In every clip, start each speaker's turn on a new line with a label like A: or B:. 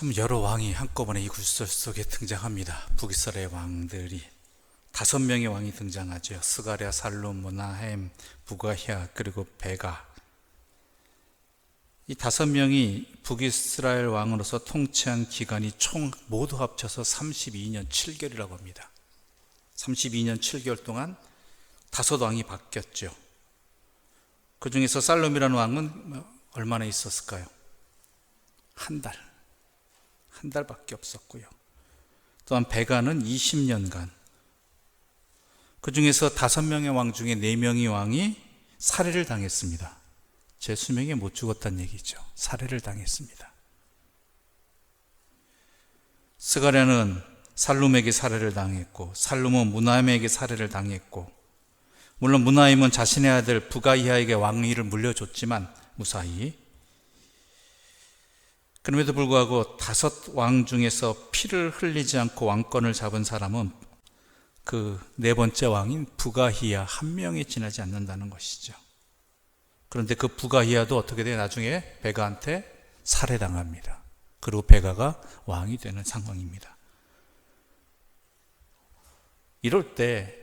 A: 참 여러 왕이 한꺼번에 이 구절 속에 등장합니다. 북이스라엘 왕들이 다섯 명의 왕이 등장하죠. 스가랴, 살룸, 무나햄, 부가히아 그리고 베가. 이 다섯 명이 북이스라엘 왕으로서 통치한 기간이 총 모두 합쳐서 32년 7개월이라고 합니다. 32년 7개월 동안 다섯 왕이 바뀌었죠. 그 중에서 살롬이라는 왕은 얼마나 있었을까요? 한 달. 한 달밖에 없었고요. 또한 베가는 20년간. 그 중에서 다섯 명의 왕 중에 네 명의 왕이 살해를 당했습니다. 제 수명에 못 죽었다는 얘기죠. 살해를 당했습니다. 스가랴는 살룸에게 살해를 당했고, 살룸은 무나임에게 살해를 당했고, 물론 무나임은 자신의 아들 부가이하에게 왕위를 물려줬지만 무사히 그럼에도 불구하고 다섯 왕 중에서 피를 흘리지 않고 왕권을 잡은 사람은 그 네 번째 왕인 부가히야 한 명이 지나지 않는다는 것이죠. 그런데 그 부가히야도 어떻게 돼? 나중에 베가한테 살해당합니다. 그리고 베가가 왕이 되는 상황입니다. 이럴 때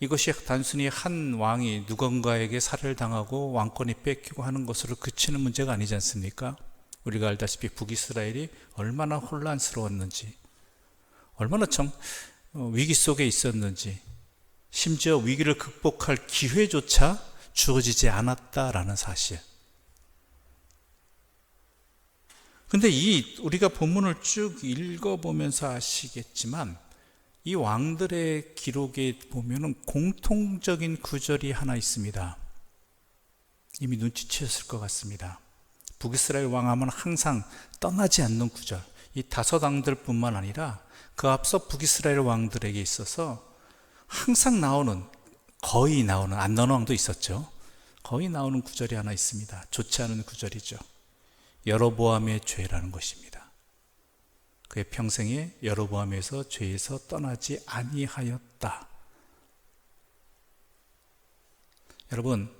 A: 이것이 단순히 한 왕이 누군가에게 살해를 당하고 왕권이 뺏기고 하는 것으로 그치는 문제가 아니지 않습니까? 우리가 알다시피 북이스라엘이 얼마나 혼란스러웠는지, 얼마나 정, 어, 위기 속에 있었는지, 심지어 위기를 극복할 기회조차 주어지지 않았다라는 사실. 근데 이 우리가 본문을 쭉 읽어보면서 아시겠지만 이 왕들의 기록에 보면은 공통적인 구절이 하나 있습니다. 이미 눈치채셨을 것 같습니다. 북이스라엘 왕하면 항상 떠나지 않는 구절. 이 다섯 왕들뿐만 아니라 그 앞서 북이스라엘 왕들에게 있어서 항상 나오는 거의 나오는 안 나오는 왕도 있었죠. 거의 나오는 구절이 하나 있습니다. 좋지 않은 구절이죠. 여로보암의 죄라는 것입니다. 그의 평생에 여로보암에서 죄에서 떠나지 아니하였다. 여러분,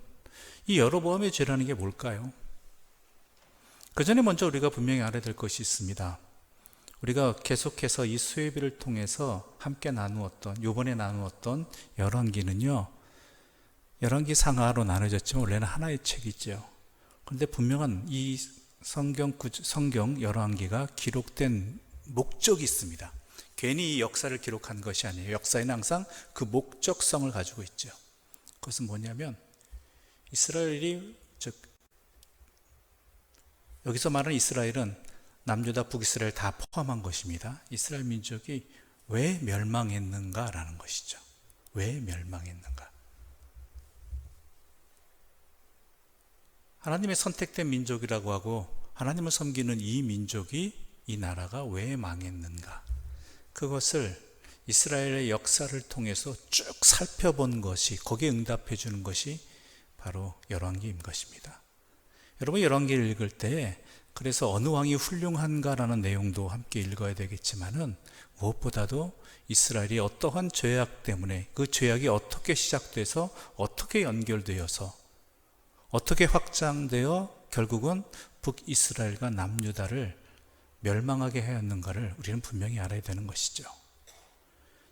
A: 이 여로보암의 죄라는 게 뭘까요? 그 전에 먼저 우리가 분명히 알아야 될 것이 있습니다. 우리가 계속해서 이 수혜비를 통해서 함께 나누었던, 요번에 나누었던 열왕기는요, 열왕기 상하로 나눠졌지만 원래는 하나의 책이죠. 그런데 분명한 이 성경, 성경 열왕기가 기록된 목적이 있습니다. 괜히 이 역사를 기록한 것이 아니에요. 역사에는 항상 그 목적성을 가지고 있죠. 그것은 뭐냐면 이스라엘이 즉 여기서 말하는 이스라엘은 남유다 북이스라엘 다 포함한 것입니다. 이스라엘 민족이 왜 멸망했는가라는 것이죠. 왜 멸망했는가? 하나님의 선택된 민족이라고 하고 하나님을 섬기는 이 민족이 이 나라가 왜 망했는가? 그것을 이스라엘의 역사를 통해서 쭉 살펴본 것이 거기에 응답해 주는 것이 바로 열왕기인 것입니다. 여러분 열왕기를 읽을 때 그래서 어느 왕이 훌륭한가라는 내용도 함께 읽어야 되겠지만은 무엇보다도 이스라엘이 어떠한 죄악 때문에 그 죄악이 어떻게 시작돼서 어떻게 연결되어서 어떻게 확장되어 결국은 북이스라엘과 남유다를 멸망하게 하였는가를 우리는 분명히 알아야 되는 것이죠.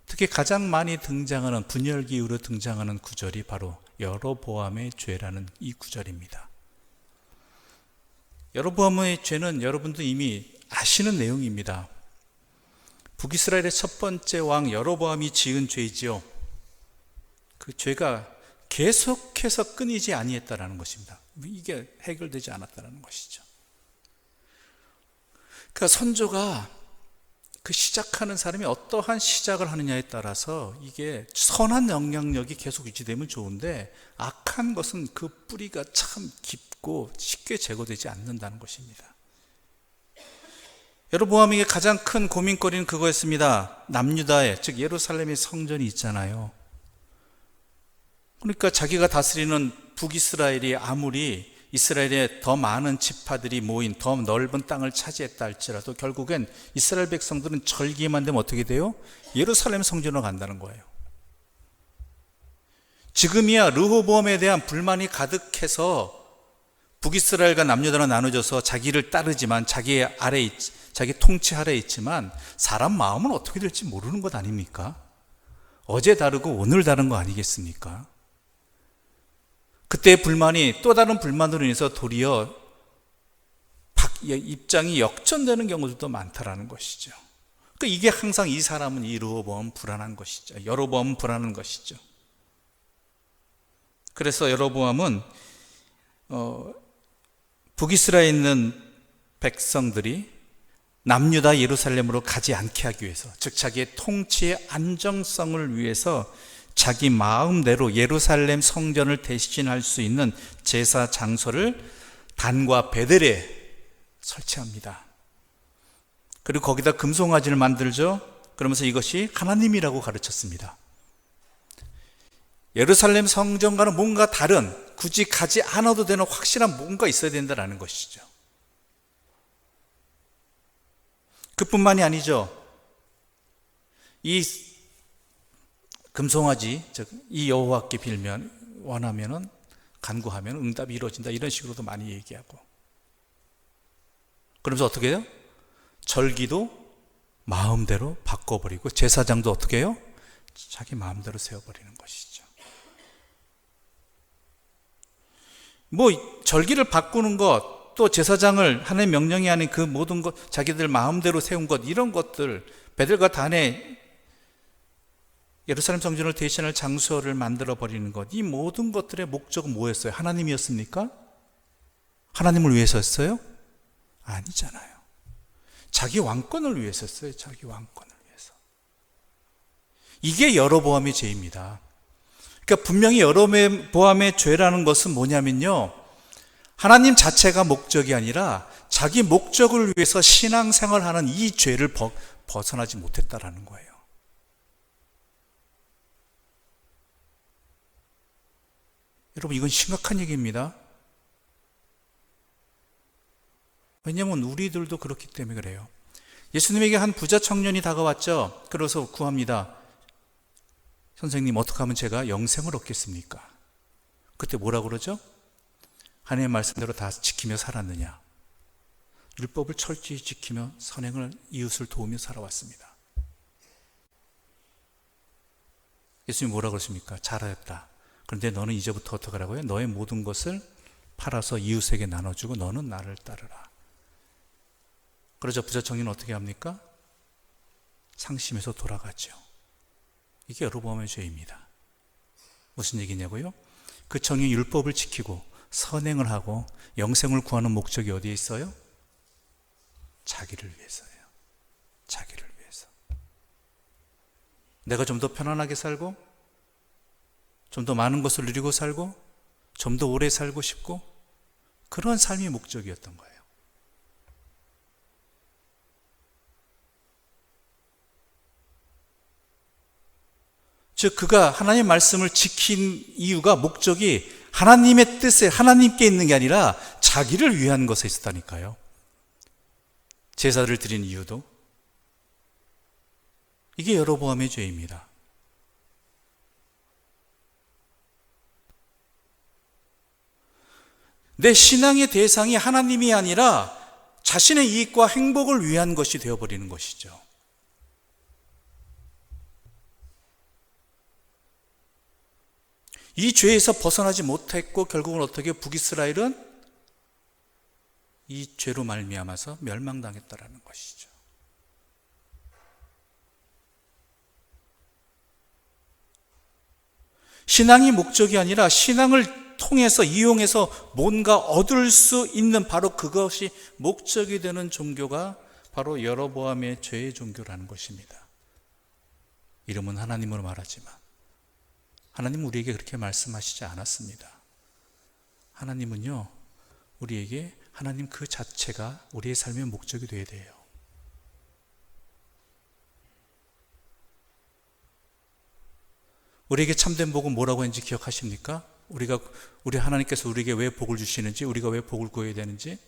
A: 특히 가장 많이 등장하는 분열기 이후로 등장하는 구절이 바로 여로보암의 죄라는 이 구절입니다. 여로보암의 죄는 여러분도 이미 아시는 내용입니다. 북이스라엘의 첫 번째 왕 여로보암이 지은 죄이지요. 그 죄가 계속해서 끊이지 아니했다라는 것입니다. 이게 해결되지 않았다라는 것이죠. 그 선조가 그 시작하는 사람이 어떠한 시작을 하느냐에 따라서 이게 선한 영향력이 계속 유지되면 좋은데 악한 것은 그 뿌리가 참 깊고 쉽게 제거되지 않는다는 것입니다. 여로보암에게 가장 큰 고민거리는 그거였습니다. 남유다에 즉 예루살렘의 성전이 있잖아요. 그러니까 자기가 다스리는 북이스라엘이 아무리 이스라엘에 더 많은 지파들이 모인 더 넓은 땅을 차지했다 할지라도 결국엔 이스라엘 백성들은 절기만 되면 어떻게 돼요? 예루살렘 성전으로 간다는 거예요. 지금이야 르호보암에 대한 불만이 가득해서 북이스라엘과 남유다로 나눠져서 자기를 따르지만 자기의 아래 자기 통치 아래 있지만 사람 마음은 어떻게 될지 모르는 것 아닙니까? 어제 다르고 오늘 다른 거 아니겠습니까? 그때 불만이 또 다른 불만으로 인해서 도리어 입장이 역전되는 경우도 많다라는 것이죠. 그 이게 항상 이 사람은 이루어 보면 불안한 것이죠. 여러 번 불안한 것이죠. 그래서 여로보암은 어, 북이스라에 있는 백성들이 남유다 예루살렘으로 가지 않게 하기 위해서 즉 자기의 통치의 안정성을 위해서 자기 마음대로 예루살렘 성전을 대신할 수 있는 제사 장소를 단과 베델에 설치합니다. 그리고 거기다 금송아지를 만들죠. 그러면서 이것이 하나님이라고 가르쳤습니다. 예루살렘 성전과는 뭔가 다른 굳이 가지 않아도 되는 확실한 뭔가 있어야 된다는 것이죠. 그뿐만이 아니죠. 이 금송아지, 즉 이 여호와께 빌면 원하면은 간구하면 응답이 이루어진다 이런 식으로도 많이 얘기하고. 그러면서 어떻게 해요? 절기도 마음대로 바꿔버리고 제사장도 어떻게 해요? 자기 마음대로 세워버리는 것이죠. 뭐 절기를 바꾸는 것, 또 제사장을 하나님 명령이 아닌 그 모든 것, 자기들 마음대로 세운 것 이런 것들 베들과 단에 예루살렘 성전을 대신할 장소를 만들어 버리는 것, 이 모든 것들의 목적은 뭐였어요? 하나님이었습니까? 하나님을 위해서였어요? 아니잖아요. 자기 왕권을 위해서였어요. 자기 왕권을 위해서. 이게 여러보암의 죄입니다. 그러니까 분명히 여로보암의 죄라는 것은 뭐냐면요. 하나님 자체가 목적이 아니라 자기 목적을 위해서 신앙생활하는 이 죄를 벗어나지 못했다라는 거예요. 여러분 이건 심각한 얘기입니다. 왜냐하면 우리들도 그렇기 때문에 그래요. 예수님에게 한 부자 청년이 다가왔죠. 그래서 구합니다. 선생님, 어떻게 하면 제가 영생을 얻겠습니까? 그때 뭐라 그러죠? 하나님의 말씀대로 다 지키며 살았느냐? 율법을 철저히 지키며 선행을 이웃을 도우며 살아왔습니다. 예수님이 뭐라 그러십니까? 잘하였다. 그런데 너는 이제부터 어떻게 하라고요? 너의 모든 것을 팔아서 이웃에게 나눠주고 너는 나를 따르라. 그러자 부자 청년은 어떻게 합니까? 상심해서 돌아가죠. 이게 여로보암의 죄입니다. 무슨 얘기냐고요? 그 청이 율법을 지키고 선행을 하고 영생을 구하는 목적이 어디에 있어요? 자기를 위해서예요. 자기를 위해서. 내가 좀 더 편안하게 살고, 좀 더 많은 것을 누리고 살고, 좀 더 오래 살고 싶고, 그런 삶이 목적이었던 거예요. 즉 그가 하나님의 말씀을 지킨 이유가 목적이 하나님의 뜻에 하나님께 있는 게 아니라 자기를 위한 것에 있었다니까요. 제사를 드린 이유도 이게 여로보암의 죄입니다. 내 신앙의 대상이 하나님이 아니라 자신의 이익과 행복을 위한 것이 되어버리는 것이죠. 이 죄에서 벗어나지 못했고 결국은 어떻게 북이스라엘은 이 죄로 말미암아서 멸망당했다라는 것이죠. 신앙이 목적이 아니라 신앙을 통해서 이용해서 뭔가 얻을 수 있는 바로 그것이 목적이 되는 종교가 바로 여러보암의 죄의 종교라는 것입니다. 이름은 하나님으로 말하지만 하나님 우리에게 그렇게 말씀하시지 않았습니다. 하나님은요, 우리에게 하나님 그 자체가 우리의 삶의 목적이 되어야 돼요. 우리에게 참된 복은 뭐라고 했는지 기억하십니까? 우리가 우리 하나님께서 우리에게 왜 복을 주시는지, 우리가 왜 복을 구해야 되는지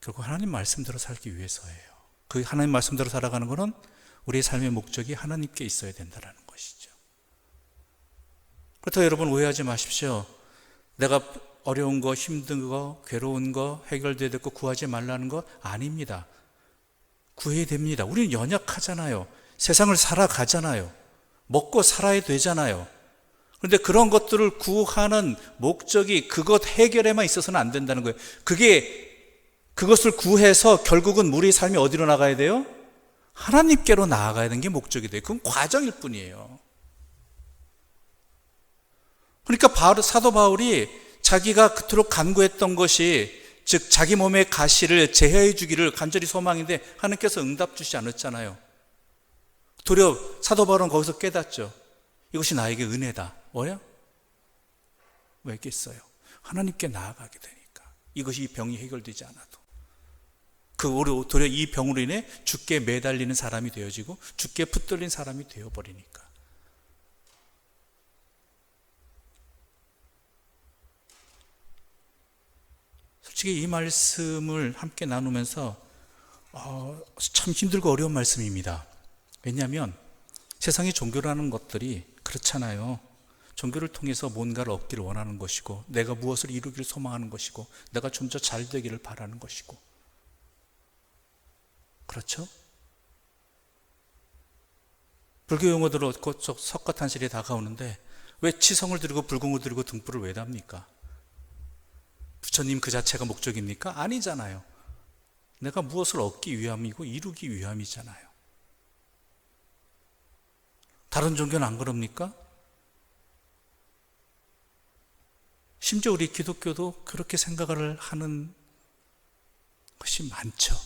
A: 결국 하나님 말씀대로 살기 위해서예요. 그 하나님 말씀대로 살아가는 것은 우리의 삶의 목적이 하나님께 있어야 된다는 것이죠. 그렇다고 여러분 오해하지 마십시오. 내가 어려운 거, 힘든 거, 괴로운 거, 해결돼야 될거 구하지 말라는 거 아닙니다. 구해야 됩니다. 우리는 연약하잖아요. 세상을 살아가잖아요. 먹고 살아야 되잖아요. 그런데 그런 것들을 구하는 목적이 그것 해결에만 있어서는 안 된다는 거예요. 그게 그것을 구해서 결국은 우리 삶이 어디로 나가야 돼요? 하나님께로 나아가야 되는 게 목적이 돼요. 그건 과정일 뿐이에요. 그러니까 바울, 사도 바울이 자기가 그토록 간구했던 것이 즉 자기 몸의 가시를 제해해 주기를 간절히 소망인데 하나님께서 응답 주지 않았잖아요. 도리어 사도 바울은 거기서 깨닫죠. 이것이 나에게 은혜다. 뭐야? 왜겠어요? 하나님께 나아가게 되니까. 이것이 이 병이 해결되지 않아도. 그 도리어 이 병으로 인해 죽게 매달리는 사람이 되어지고 죽게 붙들린 사람이 되어버리니까. 솔직히 이 말씀을 함께 나누면서 어, 참 힘들고 어려운 말씀입니다. 왜냐하면 세상의 종교라는 것들이 그렇잖아요. 종교를 통해서 뭔가를 얻기를 원하는 것이고, 내가 무엇을 이루기를 소망하는 것이고, 내가 좀 더 잘 되기를 바라는 것이고. 그렇죠? 불교 용어들로 곧 석가탄실이 다가오는데, 왜 치성을 드리고 불공을 드리고 등불을 왜 답니까? 부처님 그 자체가 목적입니까? 아니잖아요. 내가 무엇을 얻기 위함이고 이루기 위함이잖아요. 다른 종교는 안 그럽니까? 심지어 우리 기독교도 그렇게 생각을 하는 것이 많죠.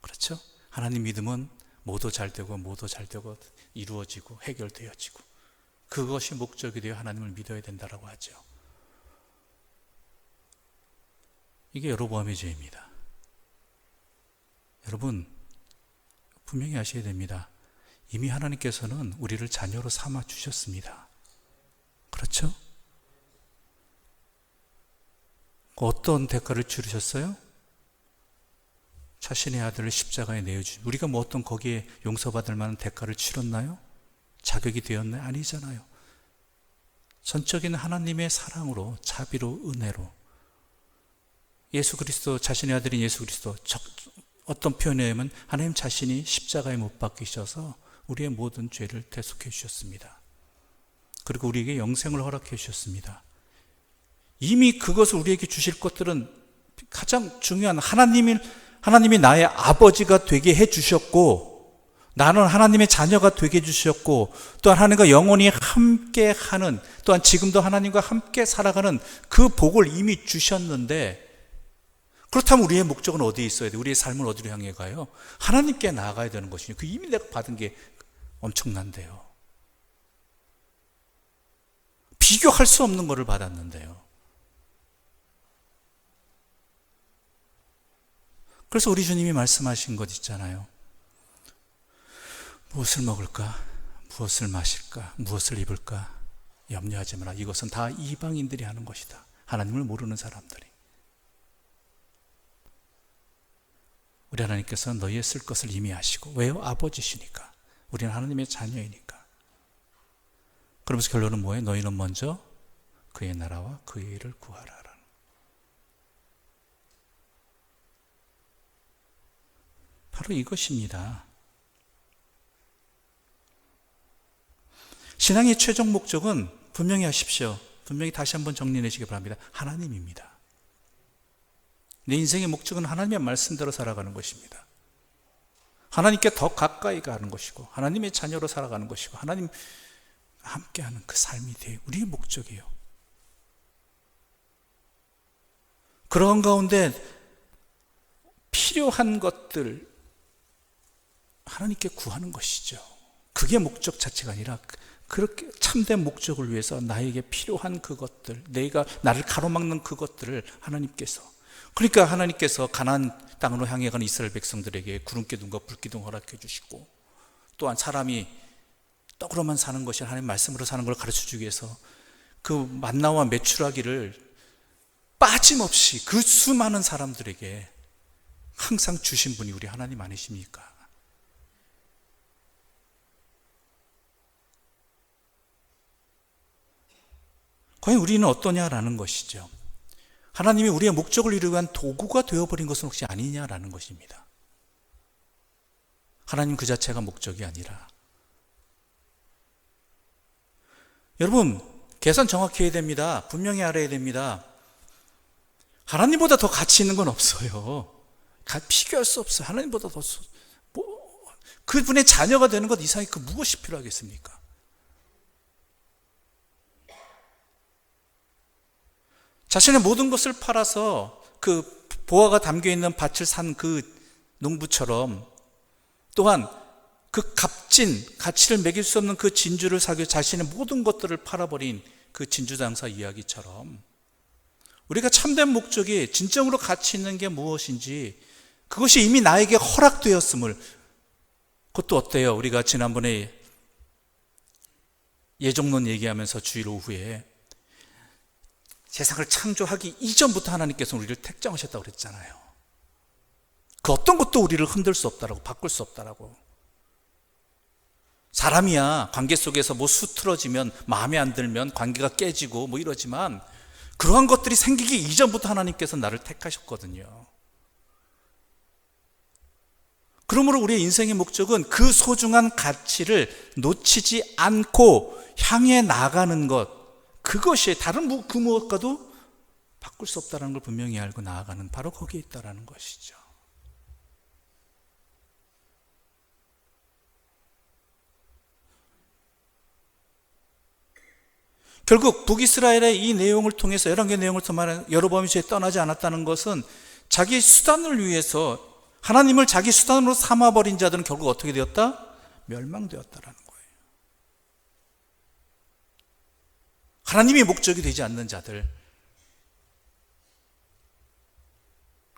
A: 그렇죠? 하나님 믿음은 모두 잘 되고 모두 잘 되고 이루어지고 해결되어지고 그것이 목적이 되어 하나님을 믿어야 된다라고 하죠. 이게 여로보암의 죄입니다. 여러분 분명히 아셔야 됩니다. 이미 하나님께서는 우리를 자녀로 삼아 주셨습니다. 그렇죠? 어떤 대가를 치르셨어요? 자신의 아들을 십자가에 내어주 우리가 뭐 어떤 거기에 용서받을 만한 대가를 치렀나요? 자격이 되었나요? 아니잖아요. 전적인 하나님의 사랑으로, 자비로, 은혜로 예수 그리스도, 자신의 아들인 예수 그리스도, 어떤 표현에 의하면 하나님 자신이 십자가에 못 박히셔서 우리의 모든 죄를 대속해 주셨습니다. 그리고 우리에게 영생을 허락해 주셨습니다. 이미 그것을 우리에게 주실 것들은 가장 중요한 하나님이 하나님이 나의 아버지가 되게 해 주셨고 나는 하나님의 자녀가 되게 해 주셨고 또한 하나님과 영원히 함께 하는 또한 지금도 하나님과 함께 살아가는 그 복을 이미 주셨는데 그렇다면 우리의 목적은 어디에 있어야 돼? 우리의 삶을 어디로 향해 가요? 하나님께 나아가야 되는 것이니 그 이미 내가 받은 게 엄청난데요. 비교할 수 없는 것을 받았는데요. 그래서 우리 주님이 말씀하신 것 있잖아요. 무엇을 먹을까? 무엇을 마실까? 무엇을 입을까? 염려하지 마라. 이것은 다 이방인들이 하는 것이다. 하나님을 모르는 사람들이. 우리 하나님께서 너희의 쓸 것을 이미 아시고 왜요? 아버지시니까. 우리는 하나님의 자녀이니까. 그러면서 결론은 뭐예요? 너희는 먼저 그의 나라와 그의 일을 구하라. 바로 이것입니다. 신앙의 최종 목적은 분명히 하십시오. 분명히 다시 한번 정리내시기 바랍니다. 하나님입니다. 내 인생의 목적은 하나님의 말씀대로 살아가는 것입니다. 하나님께 더 가까이 가는 것이고, 하나님의 자녀로 살아가는 것이고, 하나님 함께하는 그 삶이 되 우리의 목적이에요. 그런 가운데 필요한 것들, 하나님께 구하는 것이죠. 그게 목적 자체가 아니라 그렇게 참된 목적을 위해서 나에게 필요한 그것들, 내가 나를 가로막는 그것들을 하나님께서 그러니까 하나님께서 가난 땅으로 향해 가는 이스라엘 백성들에게 구름 기둥과 불 기둥 허락해 주시고 또한 사람이 떡으로만 사는 것이 하나님 말씀으로 사는 걸 가르쳐 주기 위해서 그 만나와 매출하기를 빠짐없이 그 수많은 사람들에게 항상 주신 분이 우리 하나님 아니십니까? 과연 우리는 어떠냐라는 것이죠. 하나님이 우리의 목적을 이루기 위한 도구가 되어버린 것은 혹시 아니냐라는 것입니다. 하나님 그 자체가 목적이 아니라. 여러분, 계산 정확히 해야 됩니다. 분명히 알아야 됩니다. 하나님보다 더 가치 있는 건 없어요. 비교할 수 없어요. 하나님보다 더, 뭐, 그분의 자녀가 되는 것 이상이 그 무엇이 필요하겠습니까? 자신의 모든 것을 팔아서 그 보화가 담겨 있는 밭을 산 그 농부처럼 또한 그 값진 가치를 매길 수 없는 그 진주를 위해 자신의 모든 것들을 팔아버린 그 진주 장사 이야기처럼 우리가 참된 목적이 진정으로 가치 있는 게 무엇인지 그것이 이미 나에게 허락되었음을 그것도 어때요? 우리가 지난번에 예정론 얘기하면서 주일 오후에 세상을 창조하기 이전부터 하나님께서 우리를 택정하셨다고 그랬잖아요. 그 어떤 것도 우리를 흔들 수 없다라고 바꿀 수 없다라고. 사람이야 관계 속에서 뭐 수틀어지면 마음에 안 들면 관계가 깨지고 뭐 이러지만 그러한 것들이 생기기 이전부터 하나님께서 나를 택하셨거든요. 그러므로 우리의 인생의 목적은 그 소중한 가치를 놓치지 않고 향해 나가는 것, 그것이 다른 그 무엇과도 바꿀 수 없다는 걸 분명히 알고 나아가는 바로 거기에 있다는 것이죠. 결국 북이스라엘의 이 내용을 통해서 열왕기 내용을 통해 여로보암이 죄 떠나지 않았다는 것은 자기 수단을 위해서 하나님을 자기 수단으로 삼아 버린 자들은 결국 어떻게 되었다? 멸망되었다라는 거예요. 하나님이 목적이 되지 않는 자들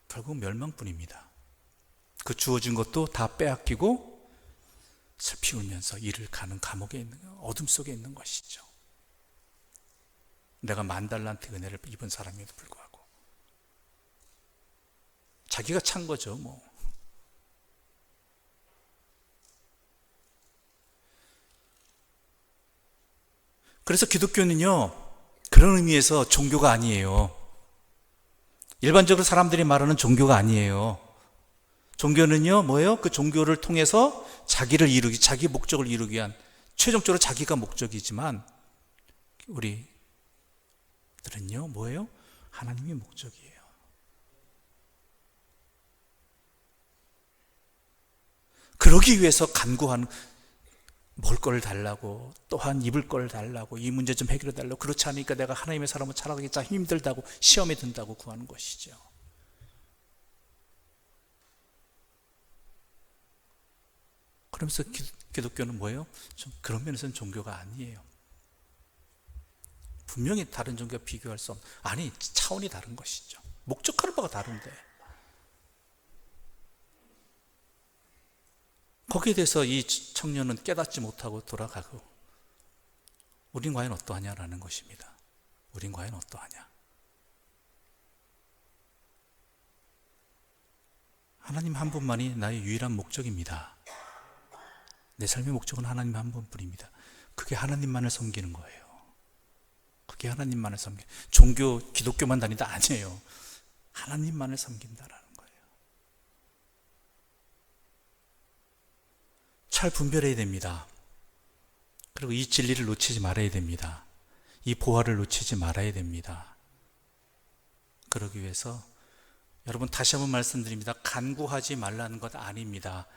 A: 결국 멸망뿐입니다. 그 주어진 것도 다 빼앗기고 슬피 울면서 일을 가는 감옥에 있는 어둠 속에 있는 것이죠. 내가 만 달란트 은혜를 입은 사람에도 불구하고 자기가 찬 거죠, 뭐. 그래서 기독교는요, 그런 의미에서 종교가 아니에요. 일반적으로 사람들이 말하는 종교가 아니에요. 종교는요, 뭐예요? 그 종교를 통해서 자기를 이루기, 자기 목적을 이루기 위한, 최종적으로 자기가 목적이지만, 우리 들은요, 뭐예요? 하나님이 목적이에요. 그러기 위해서 간구하는, 먹을 걸 달라고, 또한 입을 걸 달라고, 이 문제 좀 해결해 달라고, 그렇지 않으니까 내가 하나님의 사람을 살아가기 힘들다고, 시험에 든다고 구하는 것이죠. 그러면서 기독교는 뭐예요? 좀 그런 면에서는 종교가 아니에요. 분명히 다른 종교와 비교할 수 없는, 아니, 차원이 다른 것이죠. 목적하는 바가 다른데. 거기에 대해서 이 청년은 깨닫지 못하고 돌아가고, 우린 과연 어떠하냐라는 것입니다. 우린 과연 어떠하냐. 하나님 한 분만이 나의 유일한 목적입니다. 내 삶의 목적은 하나님 한 분뿐입니다. 그게 하나님만을 섬기는 거예요. 그게 하나님만을 섬기. 종교, 기독교만 다니다 아니에요. 하나님만을 섬긴다라는 거예요. 잘 분별해야 됩니다. 그리고 이 진리를 놓치지 말아야 됩니다. 이 보화를 놓치지 말아야 됩니다. 그러기 위해서 여러분 다시 한번 말씀드립니다. 간구하지 말라는 것 아닙니다.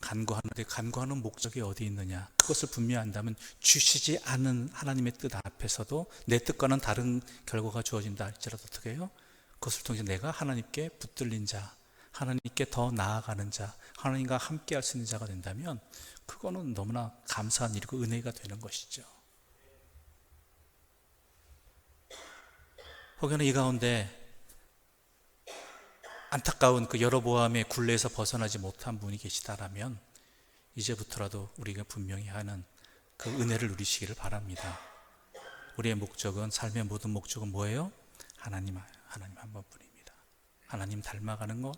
A: 간구하는데 간구하는 목적이 어디 있느냐? 그것을 분명히 안다면 주시지 않은 하나님의 뜻 앞에서도 내 뜻과는 다른 결과가 주어진다 할지라도 어떻게 해요? 그것을 통해서 내가 하나님께 붙들린 자, 하나님께 더 나아가는 자, 하나님과 함께 할 수 있는 자가 된다면 그거는 너무나 감사한 일이고 은혜가 되는 것이죠. 혹여나 이 가운데 안타까운 그 여러보암의 굴레에서 벗어나지 못한 분이 계시다라면 이제부터라도 우리가 분명히 하는 그 은혜를 누리시기를 바랍니다. 우리의 목적은 삶의 모든 목적은 뭐예요? 하나님 하나님 한 번뿐입니다. 하나님 닮아가는 것,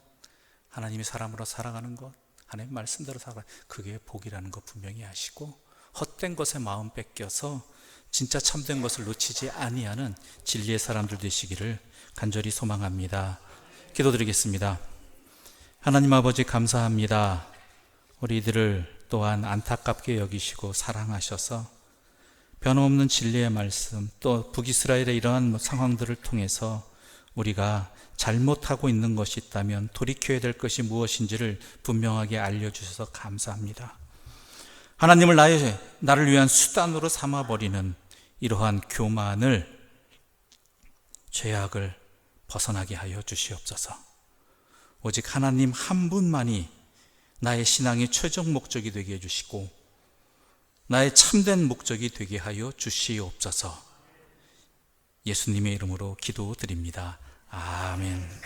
A: 하나님이 사람으로 살아가는 것, 하나님 말씀대로 살아가 그게 복이라는 것 분명히 아시고 헛된 것에 마음 뺏겨서 진짜 참된 것을 놓치지 아니하는 진리의 사람들 되시기를 간절히 소망합니다. 기도드리겠습니다. 하나님 아버지 감사합니다. 우리들을 또한 안타깝게 여기시고 사랑하셔서 변함없는 진리의 말씀 또 북이스라엘의 이러한 상황들을 통해서 우리가 잘못하고 있는 것이 있다면 돌이켜야 될 것이 무엇인지를 분명하게 알려주셔서 감사합니다. 하나님을 나의, 나를 위한 수단으로 삼아버리는 이러한 교만을, 죄악을 벗어나게 하여 주시옵소서. 오직 하나님 한 분만이 나의 신앙의 최종 목적이 되게 해주시고, 나의 참된 목적이 되게 하여 주시옵소서. 예수님의 이름으로 기도드립니다. 아멘.